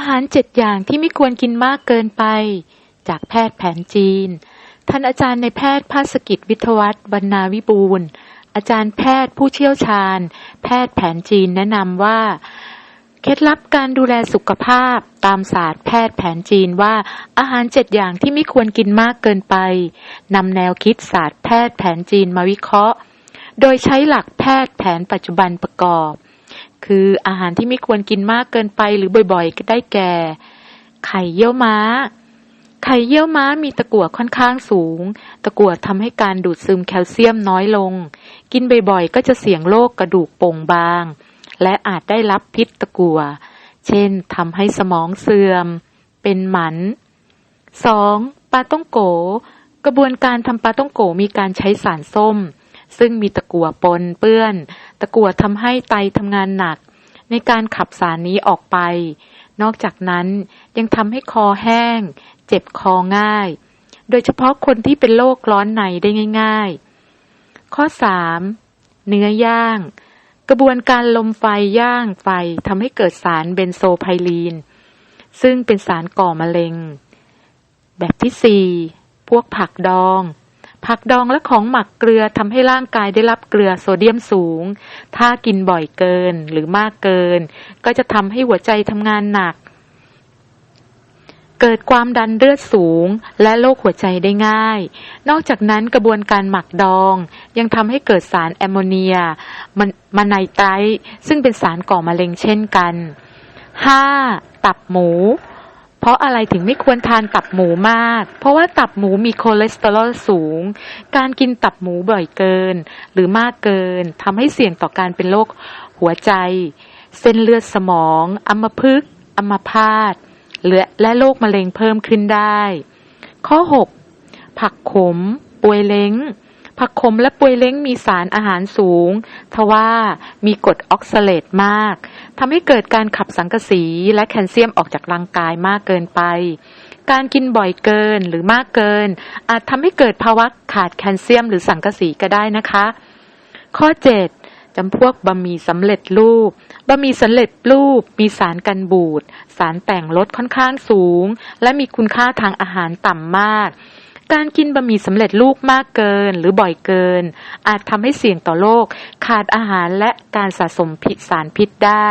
อาหารเจ็ดอย่างที่ไม่ควรกินมากเกินไป จากแพทย์แผนจีน ท่านอาจารย์ในแพทย์ภาสกิจวิทวัฒน์บรรณาวิบูลอาจารย์แพทย์ผู้เชี่ยวชาญ แพทย์แผนจีนแนะนำว่า เคล็ดลับการดูแลสุขภาพตามศาสตร์แพทย์แผนจีนว่าอาหารเจ็ดอย่างที่ไม่ควรกินมากเกินไปนำแนวคิดศาสตร์แพทย์แผนจีนมาวิเคราะห์ โดยใช้หลักแพทย์แผนปัจจุบันประกอบ คืออาหารที่ไม่ควรกินมากเกินไปหรือบ่อยๆ ก็ได้แก่ ไข่เยี่ยวม้า ไข่เยี่ยวม้ามีตะกั่วค่อนข้างสูง ตะกั่วทำให้การดูดซึมแคลเซียมน้อยลง กินบ่อยๆ ก็จะเสี่ยงโรคกระดูกโป่งบาง และอาจได้รับพิษตะกั่ว เช่นทำให้สมองเสื่อม เป็นหมัน 2. ปลาต้องโก กระบวนการทำปลาต้องโกมีการใช้สารส้มซึ่งมีตะกั่วปนเปื้อน ตะกั่วทำให้ไตทำงานหนัก ในการขับสารนี้ออกไป นอกจากนั้นยังทำให้คอแห้ง เจ็บคอง่าย โดยเฉพาะคนที่เป็นโรคร้อนในได้ง่าย ๆ ข้อ 3. เนื้อย่างกระบวนการลมไฟย่างไฟทำให้เกิดสารเบนโซไพลีน ซึ่งเป็นสารก่อมะเร็ง แบบที่ 4 พวกผักดอง ผักดองและของหมักเกลือทำให้ร่างกายได้รับเกลือโซเดียมสูง ถ้ากินบ่อยเกินหรือมากเกิน ก็จะทำให้หัวใจทำงานหนัก เกิดความดันเลือดสูงและโรคหัวใจได้ง่าย นอกจากนั้นกระบวนการหมักดอง ยังทำให้เกิดสารแอมโมเนียมันมาไนไตรท์ซึ่งเป็นสารก่อมะเร็งเช่นกัน 5. ตับหมู เพราะอะไรถึงไม่ควรทานตับหมูมาก เพราะว่าตับหมูมีคอเลสเตอรอลสูง การกินตับหมูบ่อยเกิน หรือมากเกินทำให้เสี่ยงต่อการเป็นโรคหัวใจ เส้นเลือดสมองอัมพฤกษ์อัมพาตและโรคมะเร็งเพิ่มขึ้นได้ ข้อ 6 ผักขม ปวยเล้ง ผักขมและปวยเล้งมีสารอาหารสูง ทว่ามีกรดออกซาเลตมาก ทำให้เกิดการขับสังกะสีและแคลเซียมออกจากร่างกายมากเกินไป การกินบ่อยเกินหรือมากเกิน อาจทำให้เกิดภาวะขาดแคลเซียมหรือสังกะสีก็ได้นะคะ ข้อ 7จำพวกบะหมี่สำเร็จรูป บะหมี่สำเร็จรูป มีสารกันบูด สารแต่งรสค่อนข้างสูง และมีคุณค่าทางอาหารต่ำมาก การกินบะหมี่สำเร็จรูปมากเกินหรือบ่อยเกิน อาจทำให้เสี่ยงต่อโรคขาดอาหารและการสะสมพิษสารพิษได้